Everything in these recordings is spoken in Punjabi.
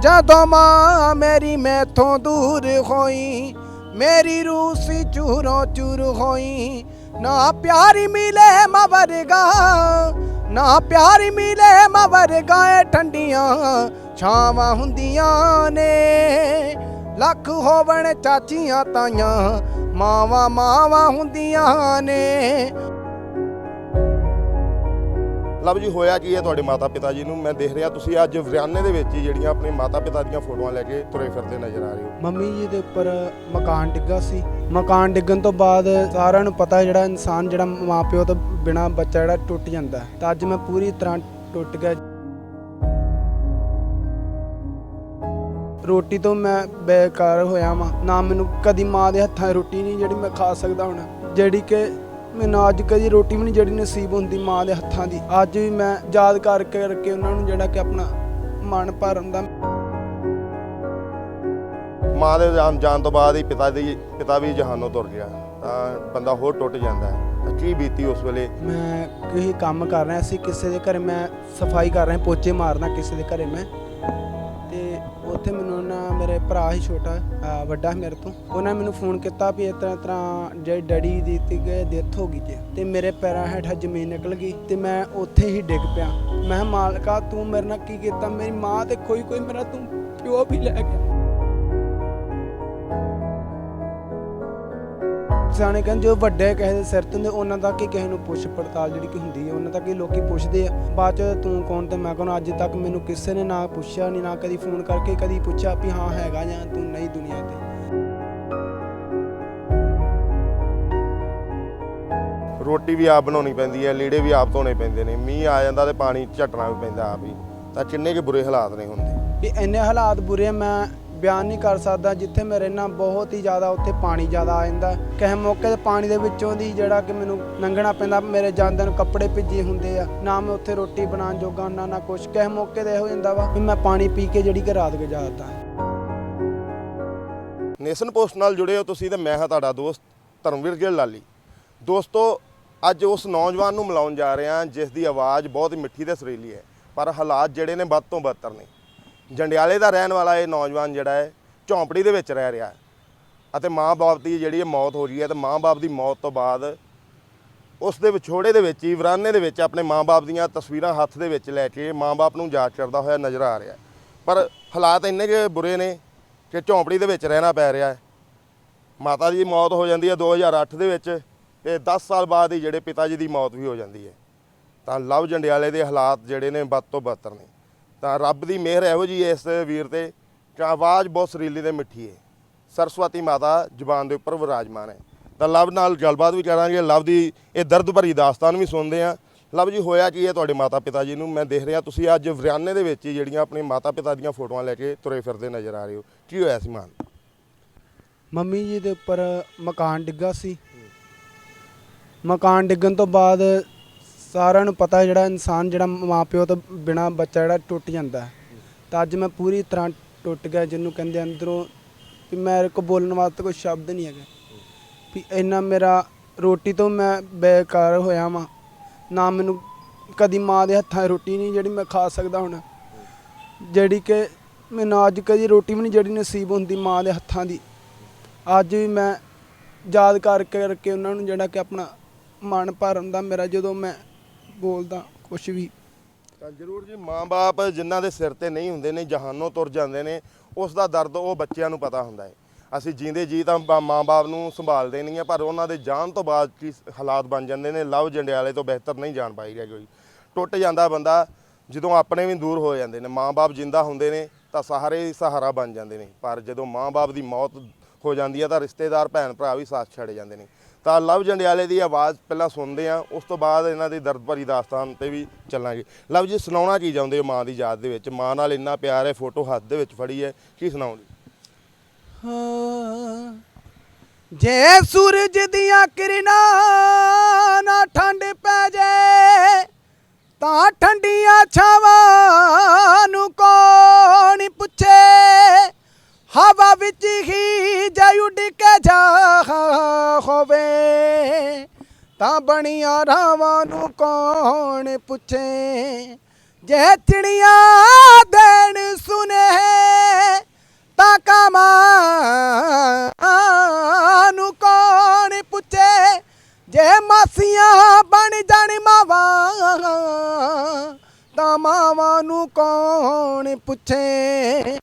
ਜਦੋਂ ਮਾਂ ਮੇਰੀ ਮੈਥੋਂ ਦੂਰ ਹੋਈ, ਮੇਰੀ ਰੂਹ ਸੀ ਚੂਰੋਂ ਚੂਰ ਹੋਈ, ਨਾ ਪਿਆਰੀ ਮਿਲੇ ਮਵਰਗਾ ਨਾ ਪਿਆਰੀ ਮਿਲੇ ਮਵਰਗਾ ਇਹ ਠੰਡੀਆਂ ਛਾਵਾਂ ਹੁੰਦੀਆਂ ਨੇ। ਲੱਖ ਹੋਵਣ ਚਾਚੀਆਂ ਤਾਈਆਂ, ਮਾਵਾਂ ਮਾਵਾਂ ਹੁੰਦੀਆਂ ਨੇ। ਲਵ ਜੀ ਹੋਇਆ ਕੀ ਹੈ ਤੁਹਾਡੇ ਮਾਤਾ ਪਿਤਾ ਜੀ ਨੂੰ? ਮੈਂ ਦੇਖ ਰਿਹਾ ਤੁਸੀਂ ਅੱਜ ਵਰਿਆਨੇ ਦੇ ਵਿੱਚ ਹੀ ਜਿਹੜੀਆਂ ਆਪਣੇ ਮਾਤਾ ਪਿਤਾ ਦੀਆਂ ਫੋਟੋਆਂ ਲੈ ਕੇ ਤੁਰੇ ਫਿਰਦੇ ਨਜ਼ਰ ਆ ਰਹੇ ਹੋ। ਮੰਮੀ ਜੀ ਦੇ ਉੱਪਰ ਮਕਾਨ ਡਿੱਗਾ ਸੀ। ਮਕਾਨ ਡਿੱਗਣ ਤੋਂ ਬਾਅਦ ਸਾਰਿਆਂ ਨੂੰ ਪਤਾ ਜਿਹੜਾ ਇਨਸਾਨ, ਜਿਹੜਾ ਮਾਪਿਓ ਤੋਂ ਬਿਨਾ ਬੱਚਾ ਜਿਹੜਾ ਟੁੱਟ ਜਾਂਦਾ ਤਾਂ ਅੱਜ ਮੈਂ ਪੂਰੀ ਤਰ੍ਹਾਂ ਟੁੱਟ ਗਿਆ। ਰੋਟੀ ਤੋਂ ਮੈਂ ਬੇਕਾਰ ਹੋਇਆ ਵਾਂ। ਨਾ ਮੈਨੂੰ ਕਦੀ ਮਾਂ ਦੇ ਹੱਥਾਂ ਰੋਟੀ ਨਹੀਂ ਜਿਹੜੀ ਮੈਂ ਖਾ ਸਕਦਾ ਹੁਣ। ਜਿਹੜੀ ਕਿ ਮੈਨੂੰ ਅੱਜ ਕਦੀ ਰੋਟੀ ਵੀ ਨਹੀਂ ਜਿਹੜੀ ਨਸੀਬ ਹੁੰਦੀ ਮਾਂ ਦੇ ਹੱਥਾਂ ਦੀ। ਅੱਜ ਵੀ ਮੈਂ ਯਾਦ ਕਰ ਕਰਕੇ ਉਹਨਾਂ ਨੂੰ ਜਿਹੜਾ ਕਿ ਆਪਣਾ ਮਨ ਭਰਨ ਦਾ ਮਾਂ ਦੇ ਜਾਣ ਤੋਂ ਬਾਅਦ ਹੀ ਪਿਤਾ ਦੀ ਪਿਤਾ ਵੀ ਜਹਾਨੋਂ ਤੁਰ ਗਿਆ। ਤਾਂ ਬੰਦਾ ਹੋਰ ਟੁੱਟ ਜਾਂਦਾ ਹੈ। ਕੀ ਬੀਤੀ ਉਸ ਵੇਲੇ? ਮੈਂ ਕਿਸੇ ਕੰਮ ਕਰ ਰਿਹਾ ਸੀ। ਕਿਸੇ ਦੇ ਘਰੇ ਮੈਂ ਸਫ਼ਾਈ ਕਰ ਰਿਹਾ ਪੋਚੇ ਮਾਰਨਾ ਕਿਸੇ ਦੇ ਘਰੇ ਮੈਂ। ਉੱਥੇ ਮੈਨੂੰ ਨਾ ਮੇਰੇ ਭਰਾ ਹੀ ਛੋਟਾ ਅਹ ਵੱਡਾ ਸੀ ਮੇਰੇ ਤੋਂ। ਉਹਨਾਂ ਨੇ ਮੈਨੂੰ ਫੋਨ ਕੀਤਾ ਵੀ ਇਸ ਤਰ੍ਹਾਂ ਇਸ ਤਰ੍ਹਾਂ ਜਿਹੜੇ ਡੈਡੀ ਦੀ ਤੇ ਗਏ ਡੈਥ ਹੋ ਗਈ ਜੇ ਤੇ ਮੇਰੇ ਪੈਰਾਂ ਹੇਠਾਂ ਜ਼ਮੀਨ ਨਿਕਲ ਗਈ ਤੇ ਮੈਂ ਉੱਥੇ ਹੀ ਡਿੱਗ ਪਿਆ। ਮੈਂ ਕਿਹਾ, ਮਾਲਕਾ ਤੂੰ ਮੇਰੇ ਨਾਲ ਕੀ ਕੀਤਾ? ਮੇਰੀ ਮਾਂ ਤੇ ਕੋਈ ਕੋਈ ਮੇਰਾ ਤੂੰ ਪਿਓ ਵੀ ਲੈ ਗਿਆ। ਸਿਆਣੇ ਕਹਿੰਦੇ ਜੋ ਵੱਡੇ ਕਿਸੇ ਦੇ ਸਿਰ ਤੇ ਹੁੰਦੇ ਉਹਨਾਂ ਦਾ ਕੀ ਕਿਸੇ ਨੂੰ ਪੁੱਛ ਪੜਤਾਲ ਜਿਹੜੀ ਕਿ ਹੁੰਦੀ ਹੈ ਉਹਨਾਂ ਤੱਕ ਹੀ ਲੋਕੀ ਪੁੱਛਦੇ ਆ। ਬਾਅਦ ਚ ਤੂੰ ਕੌਣ ਤੇ ਮੈਂ ਕੌਣ? ਅੱਜ ਤੱਕ ਮੈਨੂੰ ਕਿਸੇ ਨੇ ਨਾ ਪੁੱਛਿਆ ਨਹੀਂ ਨਾ ਕਦੀ ਫੋਨ ਕਰਕੇ ਕਦੀ ਪੁੱਛਿਆ ਵੀ ਹਾਂ ਹੈਗਾ ਜਾਂ ਤੂੰ ਨਹੀਂ ਦੁਨੀਆ ਤੇ। ਰੋਟੀ ਵੀ ਆਪ ਬਣਾਉਣੀ ਪੈਂਦੀ ਹੈ ਲੀੜੇ ਵੀ ਆਪ ਧੋਣੇ ਪੈਂਦੇ ਨੇ ਮੀਂਹ ਆ ਜਾਂਦਾ ਤੇ ਪਾਣੀ ਝਟਣਾ ਵੀ ਪੈਂਦਾ ਆਪ ਹੀ। ਤਾਂ ਕਿੰਨੇ ਕੁ ਬੁਰੇ ਹਾਲਾਤ ਨੇ ਹੁੰਦੇ ਵੀ ਇੰਨੇ ਹਾਲਾਤ ਬੁਰੇ ਆ, ਮੈਂ ਬਿਆਨ ਨਹੀਂ ਕਰ ਸਕਦਾ, ਜਿੱਥੇ ਮੈਂ ਰਹਿਣਾ ਬਹੁਤ ਹੀ ਜ਼ਿਆਦਾ ਉੱਥੇ ਪਾਣੀ ਜ਼ਿਆਦਾ ਆ ਜਾਂਦਾ। ਕਿਸੇ ਮੌਕੇ ਤੇ ਪਾਣੀ ਦੇ ਵਿੱਚੋਂ ਦੀ ਜਿਹੜਾ ਕਿ ਮੈਨੂੰ ਲੰਘਣਾ ਪੈਂਦਾ, ਮੇਰੇ ਜਾਂਦਿਆਂ ਨੂੰ ਕੱਪੜੇ ਭਿੱਜੇ ਹੁੰਦੇ ਆ। ਨਾ ਮੈਂ ਉੱਥੇ ਰੋਟੀ ਬਣਾਉਣ ਜੋਗਾ ਨਾ ਨਾ ਕੁਛ। ਕਿਸੇ ਮੌਕੇ ਤੇ ਇਹੋ ਜਾਂਦਾ ਵਾ ਵੀ ਮੈਂ ਪਾਣੀ ਪੀ ਕੇ ਜਿਹੜੀ ਕਿ ਰਾਤ ਗੁਜ਼ਾਰਦਾ। ਨੇਸ਼ਨ ਪੋਸਟ ਨਾਲ ਜੁੜੇ ਹੋ ਤੁਸੀਂ ਤੇ ਮੈਂ ਹਾਂ ਤੁਹਾਡਾ ਦੋਸਤ ਧਰਮਵੀਰ ਗਿੱਲ ਲਾਲੀ। ਦੋਸਤੋ, ਅੱਜ ਉਸ ਨੌਜਵਾਨ ਨੂੰ ਮਿਲਾਉਣ ਜਾ ਰਹੇ ਹਾਂ, ਜਿਸ ਦੀ ਆਵਾਜ਼ ਬਹੁਤ ਮਿੱਠੀ ਤੇ ਸੁਰੀਲੀ ਹੈ, ਪਰ ਹਾਲਾਤ ਜਿਹੜੇ ਨੇ ਵੱਧ ਤੋਂ ਬੱਤਰ ਨੇ ਜੰਡਿਆਲੇ ਦਾ ਰਹਿਣ ਵਾਲਾ ਇਹ ਨੌਜਵਾਨ ਜਿਹੜਾ ਹੈ, ਝੌਂਪੜੀ ਦੇ ਵਿੱਚ ਰਹਿ ਰਿਹਾ ਹੈ ਅਤੇ ਮਾਂ-ਬਾਪ ਦੀ ਜਿਹੜੀ ਇਹ ਮੌਤ ਹੋ ਰਹੀ ਹੈ ਤੇ ਮਾਂ-ਬਾਪ ਦੀ ਮੌਤ ਤੋਂ ਬਾਅਦ ਉਸ ਦੇ ਵਿਛੋੜੇ ਦੇ ਵਿੱਚ ਹੀ, ਵਰਾਨੇ ਦੇ ਵਿੱਚ ਆਪਣੇ ਮਾਂ-ਬਾਪ ਦੀਆਂ ਤਸਵੀਰਾਂ ਹੱਥ ਦੇ ਵਿੱਚ ਲੈ ਕੇ ਮਾਂ-ਬਾਪ ਨੂੰ ਯਾਦ ਕਰਦਾ ਹੋਇਆ ਨਜ਼ਰ ਆ ਰਿਹਾ ਪਰ ਹਾਲਾਤ ਇੰਨੇ ਕੁ ਬੁਰੇ ਨੇ ਕਿ ਝੌਂਪੜੀ ਦੇ ਵਿੱਚ ਰਹਿਣਾ ਪੈ ਰਿਹਾ ਹੈ। ਮਾਤਾ ਜੀ ਦੀ ਮੌਤ ਹੋ ਜਾਂਦੀ ਹੈ 2008 ਦੇ ਵਿੱਚ ਤੇ 10 ਸਾਲ ਬਾਅਦ ਹੀ ਜਿਹੜੇ ਪਿਤਾ ਜੀ ਦੀ ਮੌਤ ਵੀ ਹੋ ਜਾਂਦੀ ਹੈ। ਤਾਂ ਲਵ ਜੰਡਿਆਲੇ ਦੇ ਹਾਲਾਤ ਜਿਹੜੇ ਨੇ ਵੱਧ ਤੋਂ ਬਦਤਰ ਨੇ। ਤਾਂ ਰੱਬ ਦੀ ਮਿਹਰ ਇਹੋ ਜੀ ਹੈ ਇਸ ਵੀਰ ਤੇ, ਕਿ ਆਵਾਜ਼ ਬਹੁਤ ਸੁਰੀਲੀ ਤੇ ਮਿੱਠੀ ਹੈ। ਸਰਸਵਤੀ ਮਾਤਾ ਜ਼ੁਬਾਨ ਦੇ ਉੱਪਰ ਵਿਰਾਜਮਾਨ ਹੈ। ਤਾਂ ਲਵ ਨਾਲ ਗੱਲਬਾਤ ਵੀ ਕਰਾਂਗੇ। ਲਵ ਦੀ ਇਹ ਦਰਦ ਭਰੀ ਦਾਸਤਾਨ ਵੀ ਸੁਣਦੇ ਆ ਲਵ ਜੀ, ਹੋਇਆ ਕੀ ਹੈ ਤੁਹਾਡੇ ਮਾਤਾ ਪਿਤਾ ਜੀ ਨੂੰ? ਮੈਂ ਦੇਖ ਰਿਹਾ, ਤੁਸੀਂ ਅੱਜ ਵਰਿਆਨੇ ਦੇ ਵਿੱਚ ਹੀ ਜਿਹੜੀਆਂ ਆਪਣੇ ਮਾਤਾ ਪਿਤਾ ਦੀਆਂ ਫੋਟੋਆਂ ਲੈ ਕੇ ਤੁਰੇ ਫਿਰਦੇ ਨਜ਼ਰ ਆ ਰਹੇ ਹੋ। ਕੀ ਹੋਇਆ ਸੀ ਮਾਨ ਮੰਮੀ ਜੀ ਦੇ ਉੱਪਰ ਮਕਾਨ ਡਿੱਗਾ ਸੀ। ਮਕਾਨ ਡਿੱਗਣ ਤੋਂ ਬਾਅਦ ਸਾਰਿਆਂ ਨੂੰ ਪਤਾ ਜਿਹੜਾ ਇਨਸਾਨ ਜਿਹੜਾ ਮਾਪਿਓ ਤੋਂ ਬਿਨਾ ਬੱਚਾ ਜਿਹੜਾ ਟੁੱਟ ਜਾਂਦਾ ਹੈ। ਤਾਂ ਅੱਜ ਮੈਂ ਪੂਰੀ ਤਰ੍ਹਾਂ ਟੁੱਟ ਗਿਆ, ਜਿਹਨੂੰ ਕਹਿੰਦੇ ਅੰਦਰੋਂ ਵੀ ਮੇਰੇ ਕੋਲ ਬੋਲਣ ਵਾਸਤੇ ਕੋਈ ਸ਼ਬਦ ਨਹੀਂ ਹੈਗਾ। ਵੀ ਇੰਨਾ ਮੇਰਾ ਰੋਟੀ ਤੋਂ ਮੈਂ ਬੇਕਾਰ ਹੋਇਆ ਵਾਂ। ਨਾ ਮੈਨੂੰ ਕਦੀ ਮਾਂ ਦੇ ਹੱਥਾਂ ਦੀ ਰੋਟੀ ਨਹੀਂ ਜਿਹੜੀ ਮੈਂ ਖਾ ਸਕਦਾ ਹੁਣ। ਜਿਹੜੀ ਕਿ ਮੈਨੂੰ ਅੱਜ ਕਦੀ ਰੋਟੀ ਵੀ ਨਹੀਂ ਜਿਹੜੀ ਨਸੀਬ ਹੁੰਦੀ ਮਾਂ ਦੇ ਹੱਥਾਂ ਦੀ। ਅੱਜ ਵੀ ਮੈਂ ਯਾਦ ਕਰ ਕਰਕੇ ਉਹਨਾਂ ਨੂੰ ਜਿਹੜਾ ਕਿ ਆਪਣਾ ਮਨ ਭਰਨ ਦਾ ਮੇਰਾ ਜਦੋਂ ਮੈਂ ਬੋਲਦਾ ਕੁਝ ਵੀ। ਤਾਂ ਜ਼ਰੂਰ ਜੀ, ਮਾਂ-ਬਾਪ ਜਿਨ੍ਹਾਂ ਦੇ ਸਿਰ ਤੇ ਨਹੀਂ ਹੁੰਦੇ ਨੇ, ਜਹਾਨੋਂ ਤੁਰ ਜਾਂਦੇ ਨੇ, ਉਸ ਦਾ ਦਰਦ ਉਹ ਬੱਚਿਆਂ ਨੂੰ ਪਤਾ ਹੁੰਦਾ ਹੈ। ਅਸੀਂ ਜੀਂਦੇ ਜੀ ਤਾਂ ਬਾ- ਮਾਂ-ਬਾਪ ਨੂੰ ਸੰਭਾਲਦੇ ਨਹੀਂ ਆ, ਪਰ ਉਹਨਾਂ ਦੇ ਜਾਣ ਤੋਂ ਬਾਅਦ ਕੀ ਹਾਲਾਤ ਬਣ ਜਾਂਦੇ ਨੇ, ਲਵ ਜੰਡਿਆਲੇ ਤੋਂ ਬਿਹਤਰ ਨਹੀਂ ਜਾਣ ਪਾਈ ਰਿਹਾ ਕੋਈ। ਟੁੱਟ ਜਾਂਦਾ ਬੰਦਾ, ਜਦੋਂ ਆਪਣੇ ਵੀ ਦੂਰ ਹੋ ਜਾਂਦੇ ਨੇ, ਮਾਂ-ਬਾਪ ਜਿੰਦਾ ਹੁੰਦੇ ਨੇ, ਤਾਂ ਸਹਾਰੇ ਹੀ ਸਹਾਰਾ ਬਣ ਜਾਂਦੇ ਨੇ। ਪਰ ਜਦੋਂ ਮਾਂ-ਬਾਪ ਦੀ ਮੌਤ ਹੋ ਜਾਂਦੀ ਹੈ ਤਾਂ ਰਿਸ਼ਤੇਦਾਰ ਭੈਣ ਭਰਾ ਵੀ ਸਾਥ ਛੱਡ ਜਾਂਦੇ ਨੇ। ਤਾਂ ਲਵ ਜੰਡਿਆਲੇ ਦੀ ਆਵਾਜ਼ ਪਹਿਲਾਂ ਸੁਣਦੇ ਆ ਉਸ ਤੋਂ ਬਾਅਦ ਇਹਨਾਂ ਦੀ ਦਰਦ ਭਰੀ ਦਾਸਤਾਨ ਤੇ ਵੀ ਚੱਲਾਂਗੇ। ਲਵ ਜੀ, ਸੁਣਾਉਣਾ ਕੀ ਚਾਹੁੰਦੇ ਹੋ ਮਾਂ ਦੀ ਯਾਦ ਦੇ ਵਿੱਚ? ਮਾਂ ਨਾਲ ਇੰਨਾ ਪਿਆਰ ਹੈ, ਫੋਟੋ ਹੱਥ ਦੇ ਵਿੱਚ ਫੜੀ ਹੈ, ਕੀ ਸੁਣਾਉਂਦੇ ਜੇ ਸੂਰਜ ਦੀਆਂ ਕਿਰਨਾਂ ਨਾ ਠੰਡ ਪੈ ਜੇ, ਤਾਂ ਠੰਡੀਆਂ ਛਾਵਾਂ ਨੂੰ ਕੌਣ ਪੁੱਛੇ? ਹਵਾ ਵਿੱਚ ਹੀ ਜਾ ਉੱਡ ਕੇ ਜਾ ਹੋਵੇ, ਤਾਂ ਬਣੀਆਂ ਰਾਵਾਂ ਨੂੰ ਕੌਣ ਪੁੱਛੇ? ਜੇ ਚਿੜੀਆਂ ਦੇਣ ਸੁਨੇ, ਤਾਂ ਮਾਵਾਂ ਨੂੰ ਕੌਣ ਪੁੱਛੇ? ਜੇ ਮਾਸੀਆਂ ਬਣ ਜਾਣ ਮਾਵਾਂ, ਤਾਂ ਮਾਵਾਂ ਨੂੰ ਕੌਣ ਪੁੱਛੇ?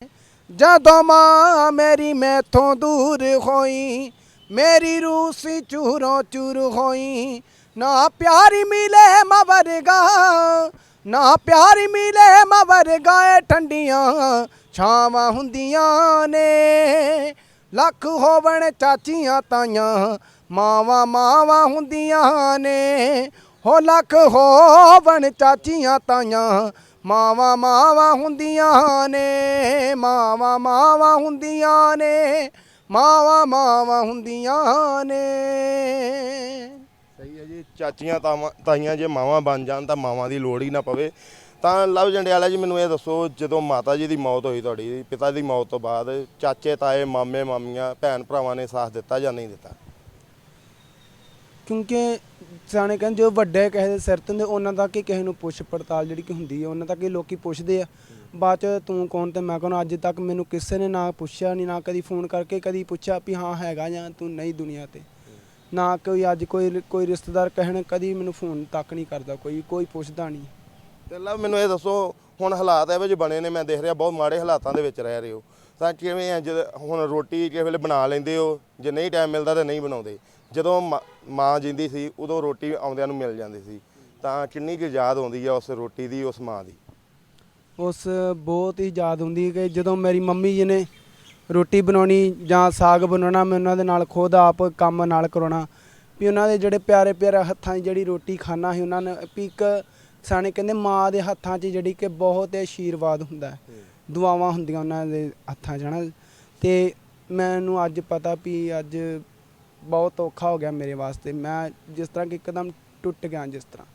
ਜਦੋਂ ਮਾਂ ਮੇਰੀ ਮੈਥੋਂ ਦੂਰ ਹੋਈ ਮੇਰੀ ਰੂਹ ਸੀ ਚੂਰੋਂ ਚੂਰ ਹੋਈ, ਨਾ ਪਿਆਰੀ ਮਿਲੇ ਮਵਰਗਾ ਨਾ ਪਿਆਰੀ ਮਿਲੇ ਮਵਰਗਾ ਇਹ ਠੰਡੀਆਂ ਛਾਵਾਂ ਹੁੰਦੀਆਂ ਨੇ। ਲੱਖ ਹੋਵਣ ਚਾਚੀਆਂ ਤਾਈਆਂ, ਮਾਵਾਂ ਮਾਵਾਂ ਹੁੰਦੀਆਂ ਨੇ। ਹੋ ਲੱਖ ਹੋਵਣ ਚਾਚੀਆਂ ਤਾਈਆਂ, ਮਾਵਾਂ ਮਾਵਾਂ ਹੁੰਦੀਆਂ ਨੇ, ਮਾਵਾਂ ਮਾਵਾਂ ਹੁੰਦੀਆਂ ਨੇ। ਮਾਵਾਂ ਮਾਵਾਂ ਹੁੰਦੀਆਂ ਨੇ। ਸਹੀ ਹੈ ਜੀ ਚਾਚੀਆਂ ਤਾਵਾਂ ਤਾਈਆਂ ਜੇ ਮਾਵਾਂ ਬਣ ਜਾਣ ਤਾਂ ਮਾਵਾਂ ਦੀ ਲੋੜ ਹੀ ਨਾ ਪਵੇ। ਤਾਂ ਲਵ ਜੰਡਿਆਲਾ ਜੀ ਮੈਨੂੰ ਇਹ ਦੱਸੋ ਜਦੋਂ ਮਾਤਾ ਜੀ ਦੀ ਮੌਤ ਹੋਈ ਤੁਹਾਡੀ ਪਿਤਾ ਦੀ ਮੌਤ ਤੋਂ ਬਾਅਦ ਚਾਚੇ ਤਾਏ ਮਾਮੇ ਮਾਮੀਆਂ ਭੈਣ ਭਰਾਵਾਂ ਨੇ ਸਾਥ ਦਿੱਤਾ ਜਾਂ ਨਹੀਂ ਦਿੱਤਾ? ਕਿਉਂਕਿ ਸਿਆਣੇ ਕਹਿੰਦੇ ਜੋ ਵੱਡੇ ਕਿਸੇ ਦੇ ਸਿਰ ਤੇ ਹੁੰਦੇ ਉਹਨਾਂ ਤੱਕ ਹੀ ਕਿਸੇ ਨੂੰ ਪੁੱਛ ਪੜਤਾਲ ਜਿਹੜੀ ਕਿ ਹੁੰਦੀ ਹੈ ਉਹਨਾਂ ਤੱਕ ਹੀ ਲੋਕੀ ਪੁੱਛਦੇ ਆ। ਬਾਅਦ ਚ ਤੂੰ ਕੌਣ ਤੇ ਮੈਂ ਕੌਣ? ਅੱਜ ਤੱਕ ਮੈਨੂੰ ਕਿਸੇ ਨੇ ਨਾ ਪੁੱਛਿਆ ਨਹੀਂ ਨਾ ਕਦੀ ਫੋਨ ਕਰਕੇ ਕਦੀ ਪੁੱਛਿਆ ਵੀ ਹਾਂ, ਹੈਗਾ ਜਾਂ ਤੂੰ ਨਹੀਂ ਦੁਨੀਆ ਤੇ। ਨਾ ਕੋਈ ਅੱਜ ਕੋਈ ਕੋਈ ਰਿਸ਼ਤੇਦਾਰ ਕਹਿਣ, ਕਦੀ ਮੈਨੂੰ ਫੋਨ ਤੱਕ ਨਹੀਂ ਕਰਦਾ ਕੋਈ ਕੋਈ ਪੁੱਛਦਾ ਨਹੀਂ ਤੇ ਲਵ ਮੈਨੂੰ ਇਹ ਦੱਸੋ, ਹੁਣ ਹਾਲਾਤ ਇਹੋ ਜਿਹੇ ਬਣੇ ਨੇ, ਮੈਂ ਦੇਖ ਰਿਹਾ ਬਹੁਤ ਮਾੜੇ ਹਾਲਾਤਾਂ ਦੇ ਵਿੱਚ ਰਹਿ ਰਹੇ ਹੋ। ਤਾਂ ਕਿਵੇਂ ਆ ਜਦ ਹੁਣ ਰੋਟੀ ਕਿਸੇ ਵੇਲੇ ਬਣਾ ਲੈਂਦੇ ਹੋ, ਜੇ ਨਹੀਂ ਟਾਈਮ ਮਿਲਦਾ ਤਾਂ ਨਹੀਂ ਬਣਾਉਂਦੇ। ਜਦੋਂ ਮਾਂ- ਮਾਂ ਜਿੰਦੀ ਸੀ, ਉਦੋਂ ਰੋਟੀ ਆਉਂਦਿਆਂ ਨੂੰ ਮਿਲ ਜਾਂਦੀ ਸੀ। ਤਾਂ ਕਿੰਨੀ ਕੁ ਯਾਦ ਆਉਂਦੀ ਆ ਉਸ ਰੋਟੀ ਦੀ, ਉਸ ਮਾਂ ਦੀ। ਉਸ ਬਹੁਤ ਹੀ ਯਾਦ ਹੁੰਦੀ ਹੈ ਕਿ ਜਦੋਂ ਮੇਰੀ ਮੰਮੀ ਜੀ ਨੇ ਰੋਟੀ ਬਣਾਉਣੀ ਜਾਂ ਸਾਗ ਬਣਾਉਣਾ, ਮੈਂ ਉਹਨਾਂ ਦੇ ਨਾਲ ਖੁਦ ਆਪ ਕੰਮ ਨਾਲ ਕਰਾਉਣਾ। ਵੀ ਉਹਨਾਂ ਦੇ ਜਿਹੜੇ ਪਿਆਰੇ ਪਿਆਰੇ ਹੱਥਾਂ 'ਚ ਜਿਹੜੀ ਰੋਟੀ ਖਾਣਾ ਸੀ, ਉਹਨਾਂ ਨੇ ਵੀ ਇੱਕ ਸਾਣੇ ਕਹਿੰਦੇ ਮਾਂ ਦੇ ਹੱਥਾਂ 'ਚ ਜਿਹੜੀ ਕਿ ਬਹੁਤ ਹੀ ਆਸ਼ੀਰਵਾਦ ਹੁੰਦਾ ਹੈ। ਦੁਆਵਾਂ ਹੁੰਦੀਆਂ ਉਹਨਾਂ ਦੇ ਹੱਥਾਂ 'ਚ, ਹਨਾ। ਤੇ ਮੈਨੂੰ ਅੱਜ ਪਤਾ ਵੀ ਅੱਜ ਬਹੁਤ ਔਖਾ ਹੋ ਗਿਆ ਮੇਰੇ ਵਾਸਤੇ। ਮੈਂ ਜਿਸ ਤਰ੍ਹਾਂ ਕਿ ਇੱਕਦਮ ਟੁੱਟ ਗਿਆ, ਜਿਸ ਤਰ੍ਹਾਂ।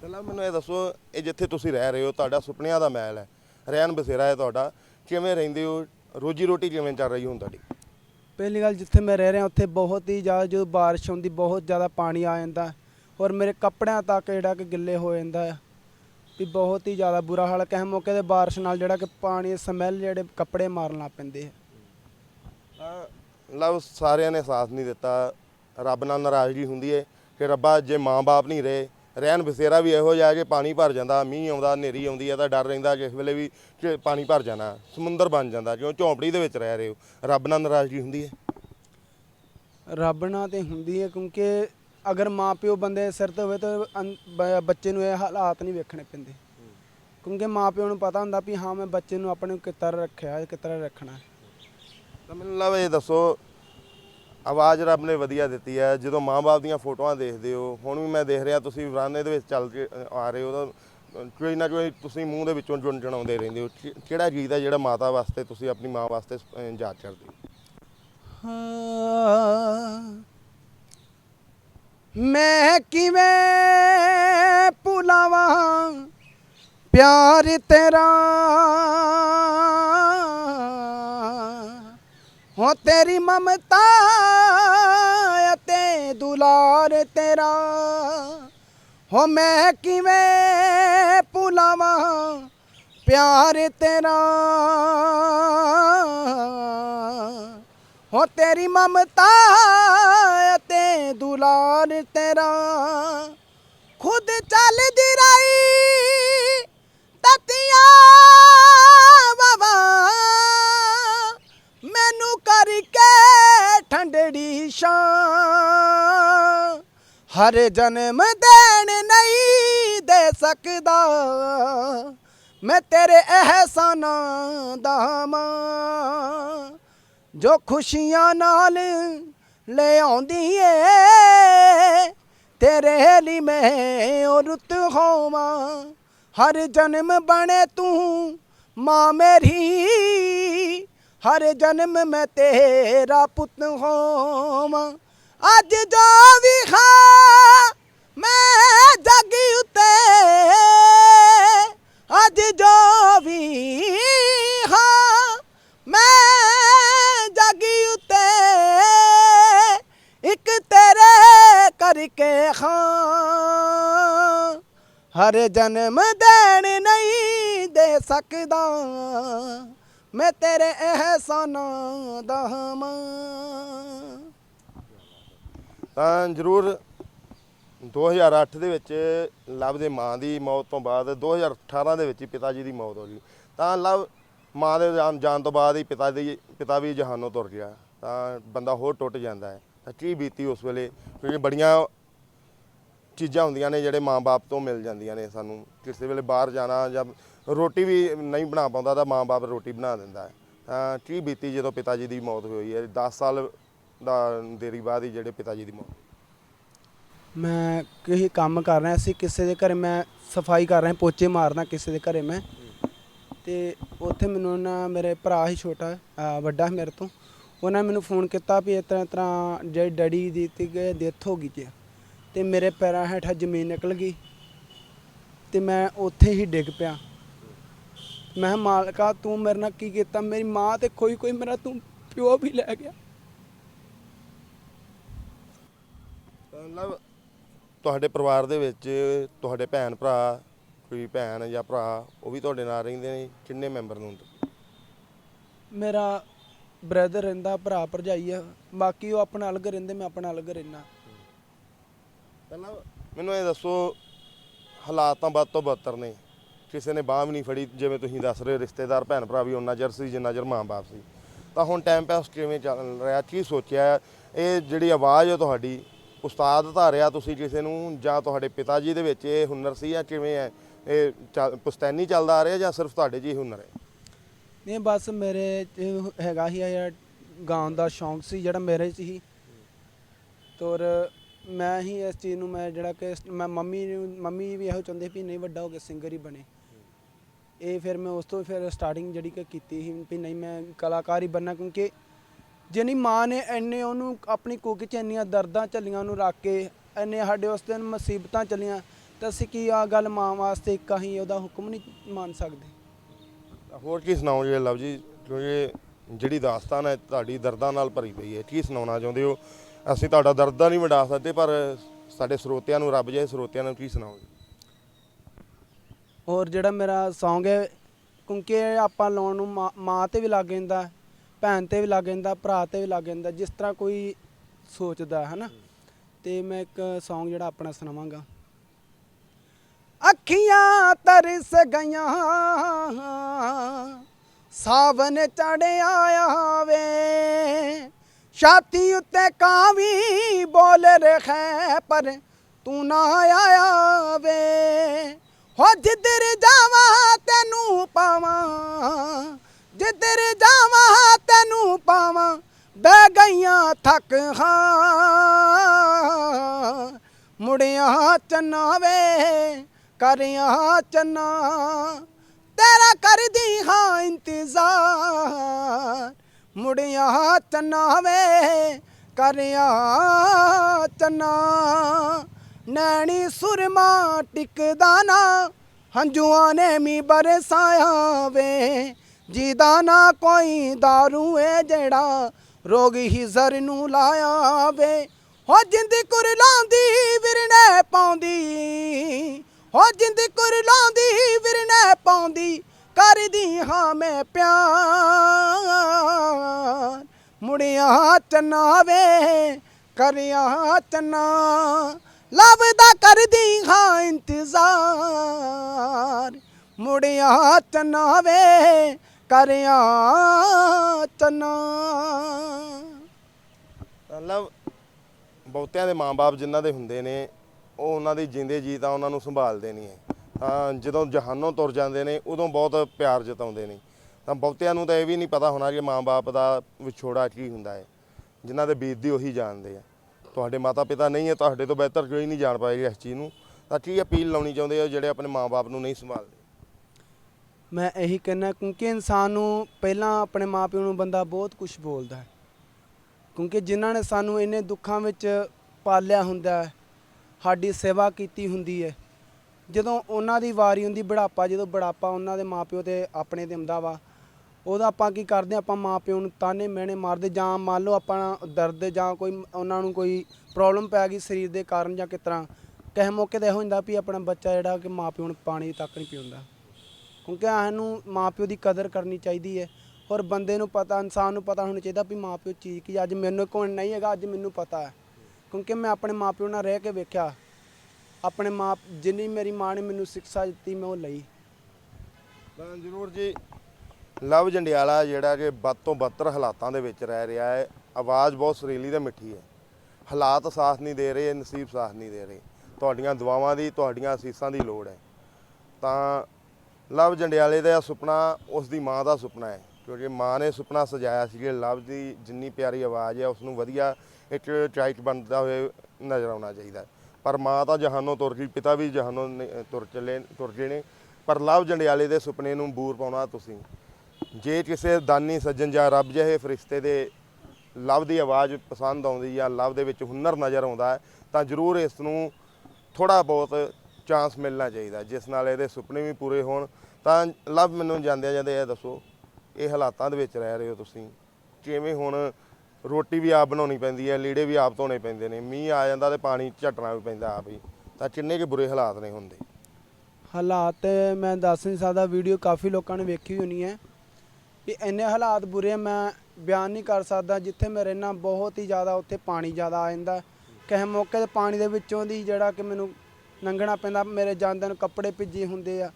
ਪਹਿਲਾਂ ਮੈਨੂੰ ਇਹ ਦੱਸੋ ਇਹ ਜਿੱਥੇ ਤੁਸੀਂ ਰਹਿ ਰਹੇ ਹੋ ਤੁਹਾਡਾ ਸੁਪਨਿਆਂ ਦਾ ਮਹਿਲ ਹੈ। ਰਹਿਣ ਬਸੇਰਾ ਹੈ ਤੁਹਾਡਾ। ਕਿਵੇਂ ਰਹਿੰਦੇ ਹੋ? ਰੋਜੀ ਰੋਟੀ ਕਿਵੇਂ ਚੱਲ ਰਹੀ ਹੁਣ ਤੁਹਾਡੀ? ਪਹਿਲੀ ਗੱਲ ਜਿੱਥੇ ਮੈਂ ਰਹਿ ਰਿਹਾ ਉੱਥੇ ਬਹੁਤ ਹੀ ਜ਼ਿਆਦਾ ਜਦੋਂ ਬਾਰਿਸ਼ ਹੁੰਦੀ ਬਹੁਤ ਜ਼ਿਆਦਾ ਪਾਣੀ ਆ ਜਾਂਦਾ। ਔਰ ਮੇਰੇ ਕੱਪੜਿਆਂ ਤੱਕ ਜਿਹੜਾ ਕਿ ਗਿੱਲੇ ਹੋ ਜਾਂਦਾ ਹੈ। ਵੀ ਬਹੁਤ ਹੀ ਜ਼ਿਆਦਾ ਬੁਰਾ ਹਾਲ ਹੈ। ਕਿਸੇ ਮੌਕੇ ਤੇ ਬਾਰਿਸ਼ ਨਾਲ ਜਿਹੜਾ ਕਿ ਪਾਣੀ ਸਮੈਲ ਜਿਹੜੇ ਕੱਪੜੇ ਮਾਰਨ ਲੱਗ ਪੈਂਦੇ ਹੈ। ਲਵ ਸਾਰਿਆਂ ਨੇ ਸਾਥ ਨਹੀਂ ਦਿੱਤਾ। ਰੱਬ ਨਾਲ ਨਾਰਾਜ਼ਗੀ ਹੁੰਦੀ ਹੈ ਕਿ ਰੱਬਾ ਜੇ ਮਾਂ-ਬਾਪ ਨਹੀਂ ਰਹੇ ਰਹਿਣ ਬਸੇਰਾ ਵੀ ਇਹੋ ਜਿਹਾ ਕਿ ਪਾਣੀ ਭਰ ਜਾਂਦਾ ਮੀਂਹ ਆਉਂਦਾ ਹਨੇਰੀ ਆਉਂਦੀ ਹੈ ਤਾਂ ਡਰ ਰਹਿੰਦਾ ਜਿਸ ਵੇਲੇ ਵੀ ਕਿ ਪਾਣੀ ਭਰ ਜਾਣਾ ਸਮੁੰਦਰ ਬਣ ਜਾਂਦਾ ਕਿਉਂ ਝੌਂਪੜੀ ਦੇ ਵਿੱਚ ਰਹਿ ਰਹੇ ਹੋ। ਰੱਬ ਨਾਲ ਨਾਰਾਜ਼ਗੀ ਹੁੰਦੀ ਹੈ? ਰੱਬ ਨਾਲ ਤੇ ਹੁੰਦੀ ਹੈ ਕਿਉਂਕਿ ਅਗਰ ਮਾਪਿਓ ਬੰਦੇ ਸਿਰ ਤੇ ਹੋਵੇ ਤਾਂ ਅੰ- ਬ- ਬੱਚੇ ਨੂੰ ਇਹ ਹਾਲਾਤ ਨਹੀਂ ਵੇਖਣੇ ਪੈਂਦੇ। ਕਿਉਂਕਿ ਮਾਪਿਓ ਨੂੰ ਪਤਾ ਹੁੰਦਾ ਵੀ ਹਾਂ ਮੈਂ ਬੱਚੇ ਨੂੰ ਆਪਣੇ ਤਰ੍ਹਾਂ ਰੱਖਿਆ ਕਿਸ ਤਰ੍ਹਾਂ ਰੱਖਣਾ। ਹੈ ਤਾਂ ਮੈਨੂੰ ਲਵ ਇਹ ਦੱਸੋ ਆਵਾਜ਼ ਰੱਬ ਨੇ ਵਧੀਆ ਦਿੱਤੀ ਹੈ। ਜਦੋਂ ਮਾਂ-ਬਾਪ ਦੀਆਂ ਫੋਟੋਆਂ ਦੇਖਦੇ ਹੋ ਹੁਣ ਵੀ ਮੈਂ ਦੇਖ ਰਿਹਾ ਤੁਸੀਂ ਵਰਾਨੇ ਦੇ ਵਿੱਚ ਚੱਲ ਕੇ ਆ ਰਹੇ ਹੋ ਤਾਂ ਕੋਈ ਨਾ ਕੋਈ ਤੁਸੀਂ ਮੂੰਹ ਦੇ ਵਿੱਚੋਂ ਜੁਣਜਣਾਉਂਦੇ ਰਹਿੰਦੇ ਹੋ। ਕਿ- ਕਿਹੜਾ ਗੀਤ ਹੈ ਜਿਹੜਾ ਮਾਤਾ ਵਾਸਤੇ ਤੁਸੀਂ ਆਪਣੀ ਮਾਂ ਵਾਸਤੇ ਅ, ਯਾਦ ਕਰਦੇ ਹੋ? ਹਾਂ। ਮੈਂ ਕਿਵੇਂ ਭੁਲਾਵਾਂ? ਪਿਆਰ ਤੇਰਾ ਹੋ ਤੇਰੀ ਮਮਤਾ ਅਤੇ ਦੁਲਾਰ ਤੇਰਾ। ਹੋ ਮੈਂ ਕਿਵੇਂ ਭੁਲਾਵਾਂ ਪਿਆਰ ਤੇਰਾ। ਹੋ ਤੇਰੀ ਮਮਤਾ ਅਤੇ ਦੁਲਾਰ ਤੇਰਾ। ਹਰ ਜਨਮ ਦੇਣ ਨਹੀਂ ਦੇ ਸਕਦਾ। ਮੈਂ ਤੇਰੇ ਅਹਿਸਾਨਾਂ ਦਾ ਮਾਂ। ਜੋ ਖੁਸ਼ੀਆਂ ਨਾਲ ਲੈ ਆਉਂਦੀ ਏ, ਤੇਰੇ ਲਈ ਮੈਂ ਉਹ ਰੁੱਤ ਹੋਵਾਂ। ਹਰ ਜਨਮ ਬਣੇ ਤੂੰ ਮਾਂ ਮੇਰੀ। ਹਰ ਜਨਮ ਮੈਂ ਤੇਰਾ ਪੁੱਤ ਹੋਵਾਂ। ਅੱਜ ਜੋ ਵੀ ਹਾਂ ਮੈਂ ਜੱਗ ਉਤੇ। ਅੱਜ ਜੋ ਵੀ ਹਾਂ ਮੈਂ ਜੱਗ ਉਤੇ। ਇੱਕ ਤੇਰੇ ਕਰਕੇ ਹਾਂ ਹਰ ਜਨਮ ਦੇਣ ਨਹੀਂ ਦੇ ਸਕਦਾ। ਮੈਂ ਤੇਰੇ ਅਹਿਸਾਨਾਂ ਦਾ ਮਾਂ। ਤਾਂ ਜ਼ਰੂਰ 2008 ਦੇ ਵਿੱਚ ਲਵ ਦੇ ਮਾਂ ਦੀ ਮੌਤ ਤੋਂ ਬਾਅਦ 2018 ਦੇ ਵਿੱਚ ਹੀ ਪਿਤਾ ਜੀ ਦੀ ਮੌਤ ਹੋ ਗਈ। ਤਾਂ ਲਵ ਮਾਂ ਦੇ ਜਾਣ ਜਾਣ ਤੋਂ ਬਾਅਦ ਹੀ ਪਿਤਾ ਦੀ ਪਿਤਾ ਵੀ ਜਹਾਨੋਂ ਤੁਰ ਗਿਆ। ਤਾਂ ਬੰਦਾ ਹੋਰ ਟੁੱਟ ਜਾਂਦਾ ਹੈ। ਤਾਂ ਕੀ ਬੀਤੀ ਉਸ ਵੇਲੇ? ਕਿਉਂਕਿ ਬੜੀਆਂ ਚੀਜ਼ਾਂ ਹੁੰਦੀਆਂ ਨੇ ਜਿਹੜੇ ਮਾਂ-ਬਾਪ ਤੋਂ ਮਿਲ ਜਾਂਦੀਆਂ ਨੇ ਸਾਨੂੰ। ਕਿਸੇ ਵੇਲੇ ਬਾਹਰ ਜਾਣਾ ਜਾਂ ਰੋਟੀ ਵੀ ਨਹੀਂ ਬਣਾ ਪਾਉਂਦਾ ਤਾਂ ਮਾਂ-ਬਾਪ ਰੋਟੀ ਬਣਾ ਦਿੰਦਾ ਹੈ। ਤਾਂ ਕੀ ਬੀਤੀ ਜਦੋਂ ਪਿਤਾ ਜੀ ਦੀ ਮੌਤ ਹੋਈ ਹੈ? 10 ਸਾਲ ਦਾ ਦੇਰੀ ਬਾਅਦ ਹੀ ਜਿਹੜੇ ਪਿਤਾ ਜੀ ਦੀ ਮੌਤ। ਮੈਂ ਕਿਸੇ ਕੰਮ ਕਰ ਰਿਹਾ ਸੀ ਕਿਸੇ ਦੇ ਘਰੇ ਮੈਂ ਸਫ਼ਾਈ ਕਰ ਰਿਹਾ ਪੋਚੇ ਮਾਰਨਾ ਕਿਸੇ ਦੇ ਘਰੇ ਮੈਂ। ਤੇ ਉੱਥੇ ਮੈਨੂੰ ਨਾ ਮੇਰੇ ਭਰਾ ਹੀ ਛੋਟਾ ਅਹ ਵੱਡਾ ਸੀ ਮੇਰੇ ਤੋਂ ਉਹਨਾਂ ਮੈਨੂੰ ਫੋਨ ਕੀਤਾ ਵੀ ਇਸ ਤਰ੍ਹਾਂ ਇਸ ਤਰ੍ਹਾਂ ਜਿਹੜੀ ਡੈਡੀ ਦੀ ਤੇ ਡੈਥ ਹੋ ਗਈ ਜੀ। ਤੇ ਮੇਰੇ ਪੈਰਾਂ ਹੇਠਾਂ ਜ਼ਮੀਨ ਨਿਕਲ ਗਈ। ਤੇ ਮੈਂ ਉੱਥੇ ਹੀ ਡਿੱਗ ਪਿਆ। ਮੈਂ ਕਿਹਾ, ਮਾਲਕਾ ਤੂੰ ਮੇਰੇ ਨਾਲ ਕੀ ਕੀਤਾ? ਮੇਰੀ ਮਾਂ ਤੇ ਕੋਈ ਕੋਈ ਮੇਰਾ ਤੂੰ ਪਿਓ ਵੀ ਲੈ ਗਿਆ। ਮਤਲਬ ਤੁਹਾਡੇ ਪਰਿਵਾਰ ਦੇ ਵਿੱਚ ਤੁਹਾਡੇ ਭੈਣ ਭਰਾ ਕੋਈ ਭੈਣ ਜਾਂ ਭਰਾ ਉਹ ਵੀ ਤੁਹਾਡੇ ਨਾਲ ਰਹਿੰਦੇ ਨੇ? ਕਿੰਨੇ ਮੈਂਬਰ ਨੂੰ ਮੇਰਾ ਬ੍ਰਦਰ ਰਹਿੰਦਾ ਭਰਾ ਭਰਜਾਈ ਆ। ਬਾਕੀ ਉਹ ਆਪਣਾ ਅਲੱਗ ਰਹਿੰਦੇ ਮੈਂ ਆਪਣਾ ਅਲੱਗ ਰਹਿਣਾ ਪਹਿਲਾਂ ਮੈਨੂੰ ਇਹ ਦੱਸੋ ਹਾਲਾਤ ਤਾਂ ਵੱਧ ਤੋਂ ਬੱਤਰ ਨੇ। ਕਿਸੇ ਨੇ ਬਾਹ ਵੀ ਨਹੀਂ ਫੜੀ ਜਿਵੇਂ ਤੁਸੀਂ ਦੱਸ ਰਹੇ ਹੋ, ਰਿਸ਼ਤੇਦਾਰ ਭੈਣ ਭਰਾ ਵੀ ਉਹਨਾਂ ਚਿਰ ਸੀ ਜਿੰਨਾ ਚਿਰ ਮਾਂ-ਬਾਪ ਸੀ। ਤਾਂ ਹੁਣ ਟਾਈਮ ਪਾਸ ਕਿਵੇਂ ਚੱਲ ਰਿਹਾ? ਕੀ ਸੋਚਿਆ? ਇਹ ਜਿਹੜੀ ਆਵਾਜ਼ ਹੈ ਤੁਹਾਡੀ ਉਸਤਾਦ ਧਾਰਿਆ ਤੁਸੀਂ ਕਿਸੇ ਨੂੰ ਜਾਂ ਤੁਹਾਡੇ ਪਿਤਾ ਜੀ ਦੇ ਵਿੱਚ ਇਹ ਹੁਨਰ ਸੀ ਜਾਂ ਕਿਵੇਂ ਹੈ? ਇਹ ਚੱਲ- ਪੁਸਤੈਨੀ ਚੱਲਦਾ ਆ ਰਿਹਾ ਜਾਂ ਸਿਰਫ ਤੁਹਾਡੇ 'ਚ ਹੁਨਰ ਹੈ? ਨਹੀਂ, ਬਸ ਮੇਰੇ 'ਚ ਹੈਗਾ ਹੀ ਆ ਯਾਰ ਗਾਉਣ ਦਾ ਸ਼ੌਂਕ ਸੀ ਜਿਹੜਾ ਮੇਰੇ 'ਚ ਸੀ। ਤੋਰ ਮੈਂ ਹੀ ਇਸ ਚੀਜ਼ ਨੂੰ ਮੈਂ ਜਿਹੜਾ ਕਿ ਮੈਂ ਮੰਮੀ ਨੂੰ- ਮੰਮੀ ਵੀ ਇਹੋ ਚਾਹੁੰਦੇ ਵੀ ਨਹੀਂ ਵੱਡਾ ਹੋ ਕੇ ਸਿੰਗਰ ਹੀ ਬਣੇ। ਇਹ ਫਿਰ ਮੈਂ ਉਸ ਤੋਂ ਫਿਰ ਸਟਾਰਟਿੰਗ ਜਿਹੜੀ ਕਿ ਕੀਤੀ ਸੀ ਵੀ ਨਹੀਂ ਮੈਂ ਕਲਾਕਾਰ ਹੀ ਬਣਨਾ ਕਿਉਂਕਿ ਜਿਹਨੀ ਮਾਂ ਨੇ ਐਨੇ ਉਹਨੂੰ ਆਪਣੀ ਕੁੱਖ 'ਚ ਇੰਨੀਆਂ ਦਰਦਾਂ ਝੱਲੀਆਂ ਉਹਨੂੰ ਰੱਖ ਕੇ ਐਨੇ ਸਾਡੇ ਉਸ ਦਿਨ ਮੁਸੀਬਤਾਂ ਚੱਲੀਆਂ ਤਾਂ ਅਸੀਂ ਕੀ ਆ ਗੱਲ ਮਾਂ ਵਾਸਤੇ ਇੱਕ ਅਸੀਂ ਉਹਦਾ ਹੁਕਮ ਨਹੀਂ ਮੰਨ ਸਕਦੇ। ਹੋਰ ਕੀ ਸੁਣਾਓ ਜੀ ਲਵ ਜੀ? ਕਿਉਂਕਿ ਜਿਹੜੀ ਦਾਸਤਾਨ ਹੈ ਤੁਹਾਡੀ ਦਰਦਾਂ ਨਾਲ ਭਰੀ ਪਈ ਹੈ। ਕੀ ਸੁਣਾਉਣਾ ਚਾਹੁੰਦੇ ਹੋ? ਅਸੀਂ ਤੁਹਾਡਾ ਦਰਦ ਨਹੀਂ ਵੰਡਾ ਸਕਦੇ ਪਰ ਸਾਡੇ ਸਰੋਤਿਆਂ ਨੂੰ ਰੱਬ ਜੇ ਸਰੋਤਿਆਂ ਨੂੰ ਕੀ ਸੁਣਾਓ ਜੀ? ਔਰ ਜਿਹੜਾ ਮੇਰਾ Song ਹੈ ਕਿਉਂਕਿ ਆਪਾਂ ਲਾਉਣ ਨੂੰ ਮਾਂ ਤੇ ਵੀ ਲੱਗ ਜਾਂਦਾ। ਭੈਣ ਤੇ ਵੀ ਲੱਗ ਜਾਂਦਾ, ਭਰਾ ਤੇ ਵੀ ਲੱਗ ਜਾਂਦਾ, ਜਿਸ ਤਰ੍ਹਾਂ ਕੋਈ ਸੋਚਦਾ ਹੈ ਨਾ ਤੇ ਮੈਂ ਇੱਕ Song ਜਿਹੜਾ ਆਪਣਾ ਸੁਣਾਵਾਂਗਾ। ਅੱਖੀਆਂ ਤਰਸ ਗਈਆਂ, ਸਾਵਨ ਚੜਿਆ ਆਵੇ, ਛਾਤੀ ਉੱਤੇ ਕਾਵੀ ਬੋਲ ਰਿਹਾ ਪਰ ਤੂੰ ਨਾ ਆਇਆ ਵੇ। ਹੋ ਜਿੱਧਰ ਜਾਵਾਂ, ਤੈਨੂੰ ਪਾਵਾਂ ਜਿੱਧਰ ਜਾਵਾਂ ਤੈਨੂੰ ਪਾਵਾਂ, ਬਹਿ ਗਈਆਂ ਥੱਕ ਹਾਂ। ਮੁੜਿਆ ਚੰਨਾ ਵੇ, ਕਰਿਆ ਚੰਨਾ, ਤੇਰਾ ਕਰਦੀ ਹਾਂ ਇੰਤਜ਼ਾਰ। ਮੁੜਿਆ ਚੰਨਾ ਵੇ, ਕਰਿਆ ਚੰਨਾ, ਨੈਣੀ ਸੁਰਮਾ ਟਿਕਦਾ ਨਾ, ਹੰਝੂਆਂ ਨੇ ਮੀ ਬਰਸਾਇਆ ਵੇ। ਜਿਹਦਾ ਨਾ ਕੋਈ दारू ਏ ਜਿਹੜਾ ਰੋਗ ਹੀ ਜ਼ਰ ਨੂੰ ਲਾਇਆ ਵੇ ਹੋ ਜਿੰਦ ਕੁਰ ਲਾਉਂਦੀ ਵਿਰਨੇ ਪਾਉਂਦੀ, ਹੋ ਜਿੰਦ ਕੁਰ ਲਾਉਂਦੀ ਵਿਰਨੇ ਪਾਉਂਦੀ, ਕਰਦੀ ਹਾਂ ਮੈਂ ਪਿਆਰ। ਮੁੜਿਆ ਚੰਨਾ ਵੇ ਕਰਿਆ ਚੰਨਾ ਲੱਭਦਾ ਕਰਦੀ ਹਾਂ ਇੰਤਜ਼ਾਰ। ਮੁੜਿਆ ਚੰਨਾ ਵੇ ਕਰਿਆ ਤਨਾ ਮਤਲਬ ਬਹੁਤਿਆਂ ਦੇ ਮਾਪੇ ਜਿਨ੍ਹਾਂ ਦੇ ਹੁੰਦੇ ਨੇ, ਉਹ ਉਹਨਾਂ ਦੀ ਜਿੰਦੇ ਜੀ ਤਾਂ ਉਹਨਾਂ ਨੂੰ ਸੰਭਾਲਦੇ ਨਹੀਂ ਹੈ। ਤਾਂ ਜਦੋਂ ਜਹਾਨੋਂ ਤੁਰ ਜਾਂਦੇ ਨੇ, ਉਦੋਂ ਬਹੁਤ ਪਿਆਰ ਜਤਾਉਂਦੇ ਨੇ। ਤਾਂ ਬਹੁਤਿਆਂ ਨੂੰ ਤਾਂ ਇਹ ਵੀ ਨਹੀਂ ਪਤਾ ਹੋਣਾ ਕਿ ਮਾਪੇ ਦਾ ਵਿਛੋੜਾ ਕੀ ਹੁੰਦਾ ਹੈ। ਜਿਨ੍ਹਾਂ ਦੇ ਬੀਤਦੀ ਉਹੀ ਜਾਣਦੇ ਆ। ਤੁਹਾਡੇ ਮਾਤਾ ਪਿਤਾ ਨਹੀਂ ਹੈ, ਤੁਹਾਡੇ ਤੋਂ ਬਿਹਤਰ ਕੋਈ ਨਹੀਂ ਜਾਣ ਪਾਏਗਾ ਇਸ ਚੀਜ਼ ਨੂੰ। ਤਾਂ ਕੀ ਅਪੀਲ ਲਾਉਣੀ ਚਾਹੁੰਦੇ ਹੋ ਜਿਹੜੇ ਆਪਣੇ ਮਾਪੇ ਨੂੰ ਨਹੀਂ ਸੰਭਾਲਦੇ? ਮੈਂ ਇਹੀ ਕਹਿਣਾ ਕਿਉਂਕਿ ਇਨਸਾਨ ਨੂੰ ਪਹਿਲਾਂ ਆਪਣੇ ਮਾਪਿਆਂ ਨੂੰ ਬੰਦਾ ਬਹੁਤ ਕੁਝ ਬੋਲਦਾ ਹੈ ਕਿਉਂਕਿ ਜਿਨ੍ਹਾਂ ਨੇ ਸਾਨੂੰ ਇੰਨੇ ਦੁੱਖਾਂ ਵਿੱਚ ਪਾਲਿਆ ਹੁੰਦਾ ਹੈ, ਸਾਡੀ ਸੇਵਾ ਕੀਤੀ ਹੁੰਦੀ ਹੈ ਜਦੋਂ ਉਹਨਾਂ ਦੀ ਵਾਰੀ ਹੁੰਦੀ, ਬੁਢਾਪਾ, ਜਦੋਂ ਬੁਢਾਪਾ ਉਹਨਾਂ ਦੇ ਮਾਪਿਓ ਤੇ ਆਪਣੇ ਤੇ ਹੁੰਦਾ ਵਾ ਉਹਦਾ ਆਪਾਂ ਕੀ ਕਰਦੇ ਹਾਂ? ਆਪਾਂ ਮਾਪਿਓ ਨੂੰ ਤਾਨੇ ਮਿਹਣੇ ਮਾਰਦੇ ਜਾਂ ਮੰਨ ਲਓ ਆਪਾਂ ਦਰਦ ਜਾਂ ਕੋਈ ਉਹਨਾਂ ਨੂੰ ਕੋਈ ਪ੍ਰੋਬਲਮ ਪੈ ਗਈ ਸਰੀਰ ਦੇ ਕਾਰਨ ਜਾਂ ਕਿਸ ਤਰ੍ਹਾਂ, ਕਿਸੇ ਮੌਕੇ ਤੇ ਇਹੋ ਹੁੰਦਾ ਵੀ ਆਪਣਾ ਬੱਚਾ ਜਿਹੜਾ ਕਿ ਮਾਪਿਓ ਨੂੰ ਪਾਣੀ ਤੱਕ ਨਹੀਂ ਪੀਉਂਦਾ ਕਿਉਂਕਿ ਸਾਨੂੰ ਮਾਪਿਓ ਦੀ ਕਦਰ ਕਰਨੀ ਚਾਹੀਦੀ ਹੈ। ਔਰ ਬੰਦੇ ਨੂੰ ਪਤਾ, ਇਨਸਾਨ ਨੂੰ ਪਤਾ ਹੋਣਾ ਚਾਹੀਦਾ ਵੀ ਮਾਪਿਓ ਚੀਜ਼ ਕੀ ਅੱਜ ਮੈਨੂੰ ਕੋਲ ਨਹੀਂ ਹੈਗਾ, ਅੱਜ ਮੈਨੂੰ ਪਤਾ ਹੈ। ਕਿਉਂਕਿ ਮੈਂ ਆਪਣੇ ਮਾਪਿਓ ਨਾਲ ਰਹਿ ਕੇ ਵੇਖਿਆ। ਆਪਣੇ ਮਾਂ, ਜਿੰਨੀ ਮੇਰੀ ਮਾਂ ਨੇ ਮੈਨੂੰ ਸਿੱਖਿਆ ਦਿੱਤੀ, ਮੈਂ ਉਹ ਲਈ। ਤਾਂ ਜ਼ਰੂਰ ਜੀ, ਲਵ ਜੰਡਿਆਲਾ ਜਿਹੜਾ ਕਿ ਵੱਧ ਤੋਂ ਬਦਤਰ ਹਾਲਾਤਾਂ ਦੇ ਵਿੱਚ ਰਹਿ ਰਿਹਾ ਹੈ। ਆਵਾਜ਼ ਬਹੁਤ ਸੁਰੀਲੀ ਤੇ ਮਿੱਠੀ ਹੈ। ਹਾਲਾਤ ਸਾਥ ਨਹੀਂ ਦੇ ਰਹੇ, ਨਸੀਬ ਸਾਥ ਨਹੀਂ ਦੇ ਰਹੇ। ਤੁਹਾਡੀਆਂ ਦੁਆਵਾਂ ਦੀ, ਤੁਹਾਡੀਆਂ ਅਸੀਸਾਂ ਦੀ ਲੋੜ ਹੈ। ਤਾਂ ਲਵ ਜੰਡਿਆਲੇ ਦਾ ਸੁਪਨਾ ਉਸ ਦੀ ਮਾਂ ਦਾ ਸੁਪਨਾ ਹੈ, ਕਿਉਂਕਿ ਮਾਂ ਨੇ ਸੁਪਨਾ ਸਜਾਇਆ ਸੀ ਕਿ ਲਵ ਦੀ ਜਿੰਨੀ ਪਿਆਰੀ ਆਵਾਜ਼ ਹੈ ਉਸ ਨੂੰ ਵਧੀਆ ਇੱਕ ਚਾਈਟ ਬਣਦਾ ਹੋਏ ਨਜ਼ਰ ਆਉਣਾ ਚਾਹੀਦਾ ਪਰ ਮਾਂ ਤਾਂ ਜਹਾਨੋਂ ਤੁਰ ਗਈ, ਪਿਤਾ ਵੀ ਜਹਾਨੋਂ ਨੇ- ਤੁਰ ਚੱਲੇ, ਤੁਰ ਗਏ ਨੇ। ਪਰ ਲਵ ਜੰਡਿਆਲੇ ਦੇ ਸੁਪਨੇ ਨੂੰ ਬੂਰ ਪਾਉਣਾ ਤੁਸੀਂ। ਜੇ ਕਿਸੇ ਦਾਨੀ ਸੱਜਣ ਜਾਂ ਰੱਬ ਜਿਹੇ ਫਰਿਸ਼ਤੇ ਦੇ ਲਵ ਦੀ ਆਵਾਜ਼ ਪਸੰਦ ਆਉਂਦੀ ਜਾਂ ਲਵ ਦੇ ਵਿੱਚ ਹੁਨਰ ਨਜ਼ਰ ਆਉਂਦਾ ਤਾਂ ਜ਼ਰੂਰ ਇਸ ਨੂੰ ਥੋੜਾ ਬਹੁਤ ਚਾਂਸ ਮਿਲਣਾ ਚਾਹੀਦਾ, ਜਿਸ ਨਾਲ ਇਹਦੇ ਸੁਪਨੇ ਵੀ ਪੂਰੇ ਹੋਣ। ਤਾਂ ਲਵ ਮੈਨੂੰ ਜਾਂਦੇ ਜਾਂਦੇ ਇਹ ਦੱਸੋ, ਇਹ ਹਾਲਾਤਾਂ ਦੇ ਵਿੱਚ ਰਹਿ ਰਹੇ ਹੋ ਤੁਸੀਂ? ਕਿਵੇਂ ਹੁਣ ਰੋਟੀ ਵੀ ਆਪ ਬਣਾਉਣੀ ਪੈਂਦੀ ਹੈ, ਲੀੜੇ ਵੀ ਆਪ ਧੋਣੇ ਪੈਂਦੇ ਨੇ, ਮੀਂਹ ਆ ਜਾਂਦਾ ਤੇ ਪਾਣੀ ਝਟਣਾ ਵੀ ਪੈਂਦਾ ਆਪ ਹੀ। ਤਾਂ ਕਿੰਨੇ ਕੁ ਬੁਰੇ ਹਾਲਾਤ ਨੇ ਹੁੰਦੇ ਹਾਲਾਤ ਮੈਂ ਦੱਸ ਨਹੀਂ ਸਕਦਾ, ਵੀਡੀਓ ਕਾਫੀ ਲੋਕਾਂ ਨੇ ਵੇਖੀ ਹੋਣੀ ਹੈ। ਵੀ ਇੰਨੇ ਹਾਲਾਤ ਬੁਰੇ ਮੈਂ ਬਿਆਨ ਨਹੀਂ ਕਰ ਸਕਦਾ, ਜਿੱਥੇ ਮੈਂ ਰਹਿਣਾ ਬਹੁਤ ਹੀ ਜ਼ਿਆਦਾ, ਉੱਥੇ ਪਾਣੀ ਜ਼ਿਆਦਾ ਆ ਜਾਂਦਾ। ਕਿਸੇ ਮੌਕੇ ਤੇ ਪਾਣੀ ਦੇ ਵਿੱਚੋਂ ਦੀ ਜਿਹੜਾ ਕਿ ਮੈਨੂੰ ਲੰਘਣਾ ਪੈਂਦਾ ਮੇਰੇ ਜਾਂਦਿਆਂ ਨੂੰ ਕੱਪੜੇ ਭਿੱਜੇ ਹੁੰਦੇ ਆ।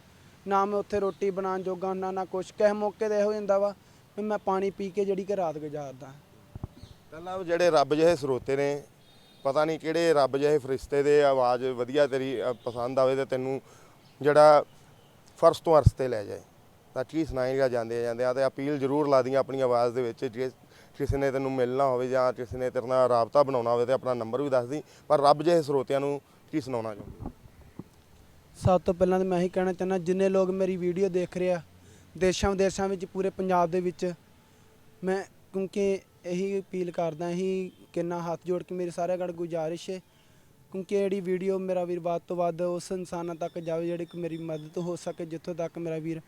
ਨਾ ਮੈਂ ਉੱਥੇ ਰੋਟੀ ਬਣਾਉਣ ਜੋਗਾ ਨਾ ਨਾ ਕੁਛ। ਕਿਸੇ ਮੌਕੇ ਤੇ ਇਹੋ ਜਾਂਦਾ ਵਾ ਵੀ ਮੈਂ ਪਾਣੀ ਪੀ ਕੇ ਜਿਹੜੀ ਕਿ ਰਾਤ ਗੁਜ਼ਾਰਦਾ। ਪਹਿਲਾਂ ਲਵ ਜਿਹੜੇ ਰੱਬ ਜਿਹੇ ਸਰੋਤੇ ਨੇ ਪਤਾ ਨਹੀਂ ਕਿਹੜੇ ਰੱਬ ਜਿਹੇ ਫਰਿਸ਼ਤੇ ਦੇ ਆਵਾਜ਼ ਵਧੀਆ ਤੇਰੀ ਅ, ਪਸੰਦ ਆਵੇ ਤੇ ਤੈਨੂੰ ਜਿਹੜਾ ਫਰਸ਼ ਤੋਂ ਅਰਸ਼ ਤੇ ਲੈ ਜਾਏ। ਤਾਂ ਕੀ ਸੁਣਾਏਗਾ ਜਾਂਦੇ ਜਾਂਦੇ ਆ ਤੇ ਅਪੀਲ ਜ਼ਰੂਰ ਲਾ ਦੀਆਂ ਆਪਣੀ ਆਵਾਜ਼ ਦੇ ਵਿੱਚ ਜੇ ਕਿਸੇ ਨੇ ਤੈਨੂੰ ਮਿਲਣਾ ਹੋਵੇ ਜਾਂ ਕਿਸੇ ਨੇ ਤੇਰੇ ਨਾਲ ਰਾਬਤਾ ਬਣਾਉਣਾ ਹੋਵੇ ਤੇ ਆਪਣਾ ਨੰਬਰ ਵੀ ਦੱਸ ਦੀ ਪਰ ਰੱਬ ਜਿਹੇ ਸਰੋਤਿਆਂ ਨੂੰ ਕੀ ਸੁਣਾਉਣਾ ਚਾਹੁੰਦੇ ਸਭ ਤੋਂ ਪਹਿਲਾਂ ਤਾਂ ਮੈਂ ਇਹੀ ਕਹਿਣਾ ਚਾਹੁੰਦਾ ਜਿੰਨੇ ਲੋਕ ਮੇਰੀ ਵੀਡੀਓ ਦੇਖ ਰਹੇ ਆ ਦੇਸ਼ਾਂ ਵਿਦੇਸ਼ਾਂ ਵਿੱਚ ਪੂਰੇ ਪੰਜਾਬ ਦੇ ਵਿੱਚ ਮੈਂ ਕਿਉਂਕਿ ਇਹੀ ਅਪੀਲ ਕਰਦਾ ਇਹੀ ਕਿੰਨਾ ਹੱਥ ਜੋੜ ਕੇ ਮੇਰੇ ਸਾਰਿਆਂ ਗੜ ਗੁਜ਼ਾਰਿਸ਼ ਹੈ ਕਿਉਂਕਿ ਜਿਹੜੀ ਵੀਡੀਓ ਮੇਰਾ ਵੀਰ ਵੱਧ ਤੋਂ ਵੱਧ ਉਸ ਇਨਸਾਨਾਂ ਤੱਕ ਜਾਵੇ ਜਿਹੜੇ ਕਿ ਮੇਰੀ ਮਦਦ ਹੋ ਸਕੇ ਜਿੱਥੋਂ ਤੱਕ ਮੇਰਾ ਵੀਰ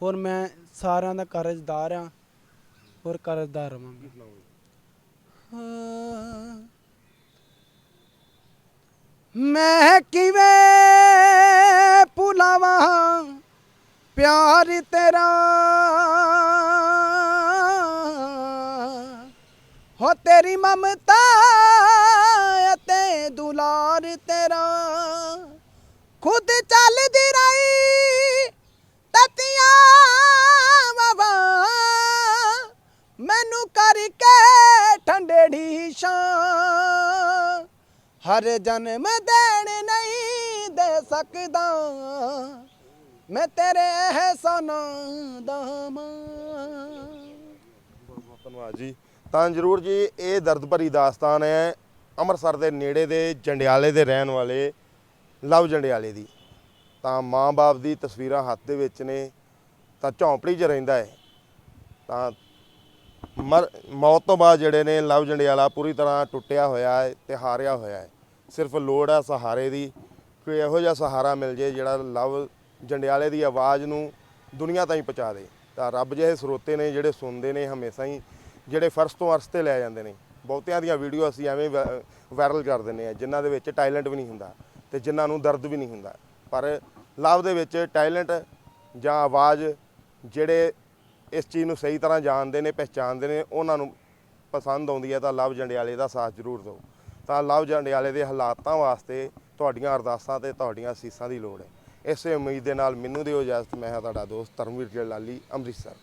ਔਰ ਮੈਂ ਸਾਰਿਆਂ ਦਾ ਕਰਜ਼ਦਾਰ ਆ ਔਰ ਕਰਜ਼ਦਾਰ ਰਵਾਂਗਾ। ਹਾਂ। ਮੈਂ ਕਿਵੇਂ ਭੁਲਾਵਾਂ ਪਿਆਰ ਤੇਰਾ? ਹੋ ਤੇਰੀ ਮਮਤਾ ਅਤੇ ਦੁਲਾਰ ਤੇਰਾ। ਖੁਦ ਚੱਲਦੀ ਰਹੀ ਤਤੀਆਂ ਵਾਵਾ। ਮੈਨੂੰ ਕਰਕੇ ਠੰਡੇੜੀ ਸ਼ਾਂ ਹਰ ਜਨਮ ਸਕਦਾ। ਮੈਂ ਤੇਰੇ ਅਹਿਸਾਨਾਂ ਦਾ ਮਾਂ ਧੰਨਵਾਦ ਜੀ। ਤਾਂ ਜਰੂਰ ਜੀ, ਇਹ ਦਰਦ ਭਰੀ ਦਾਸਤਾਨ ਹੈ। ਅੰਮ੍ਰਿਤਸਰ ਦੇ ਨੇੜੇ ਦੇ ਜੰਡਿਆਲੇ ਦੇ ਰਹਿਣ ਵਾਲੇ ਲਵ ਜੰਡਿਆਲੇ ਦੀ। ਤਾਂ ਮਾਂ-ਬਾਪ ਦੀ ਤਸਵੀਰਾਂ ਹੱਥ ਦੇ ਵਿੱਚ ਨੇ, ਤਾਂ ਝੌਂਪੜੀ 'ਚ ਰਹਿੰਦਾ ਹੈ। ਤਾਂ ਮਰ, ਮੌਤ ਤੋਂ ਬਾਅਦ ਜਿਹੜੇ ਨੇ ਲਵ ਜੰਡਿਆਲਾ ਪੂਰੀ ਤਰ੍ਹਾਂ ਟੁੱਟਿਆ ਹੋਇਆ ਹੈ ਤੇ ਹਾਰਿਆ ਹੋਇਆ ਹੈ। ਸਿਰਫ ਲੋੜ ਹੈ ਸਹਾਰੇ ਦੀ। ਕੋਈ ਇਹੋ ਜਿਹਾ ਸਹਾਰਾ ਮਿਲ ਜੇ ਜਿਹੜਾ ਲਵ ਜੰਡਿਆਲੇ ਦੀ ਆਵਾਜ਼ ਨੂੰ ਦੁਨੀਆ ਤਾਈਂ ਪਹੁੰਚਾ ਦੇ। ਤਾਂ ਰੱਬ ਜਿਹੇ ਸਰੋਤੇ ਨੇ ਜਿਹੜੇ ਸੁਣਦੇ ਨੇ, ਹਮੇਸ਼ਾ ਹੀ ਜਿਹੜੇ ਫਰਸ਼ ਤੋਂ ਅਰਸ਼ ਤੇ ਲੈ ਜਾਂਦੇ ਨੇ। ਬਹੁਤਿਆਂ ਦੀਆਂ ਵੀਡੀਓ ਅਸੀਂ ਐਵੇਂ ਵਾਇ- ਵਾਇਰਲ ਕਰ ਦਿੰਦੇ ਆ, ਜਿਨ੍ਹਾਂ ਦੇ ਵਿੱਚ ਟੈਲੈਂਟ ਵੀ ਨਹੀਂ ਹੁੰਦਾ ਤੇ ਜਿਨ੍ਹਾਂ ਨੂੰ ਦਰਦ ਵੀ ਨਹੀਂ ਹੁੰਦਾ। ਪਰ ਲਵ ਦੇ ਵਿੱਚ ਟੈਲੈਂਟ ਜਾਂ ਆਵਾਜ਼ ਜਿਹੜੇ ਇਸ ਚੀਜ਼ ਨੂੰ ਸਹੀ ਤਰ੍ਹਾਂ ਜਾਣਦੇ ਨੇ, ਪਹਿਚਾਣਦੇ ਨੇ, ਉਹਨਾਂ ਨੂੰ ਪਸੰਦ ਆਉਂਦੀ ਹੈ, ਤਾਂ ਲਵ ਜੰਡਿਆਲੇ ਦਾ ਸਾਥ ਜ਼ਰੂਰ ਦਿਓ। ਤਾਂ ਲਵ ਜੰਡਿਆਲੇ ਦੇ ਹਾਲਾਤਾਂ ਵਾਸਤੇ ਤੁਹਾਡੀਆਂ ਅਰਦਾਸਾਂ ਤੇ ਤੁਹਾਡੀਆਂ ਅਸੀਸਾਂ ਦੀ ਲੋੜ ਹੈ। ਇਸੇ ਉਮੀਦ ਦੇ ਨਾਲ ਮੈਨੂੰ ਦਿਓ ਇਜਾਜ਼ਤ। ਮੈਂ ਹਾਂ ਤੁਹਾਡਾ ਦੋਸਤ ਧਰਮਵੀਰ ਲਾਲੀ ਅੰਮ੍ਰਿਤਸਰ।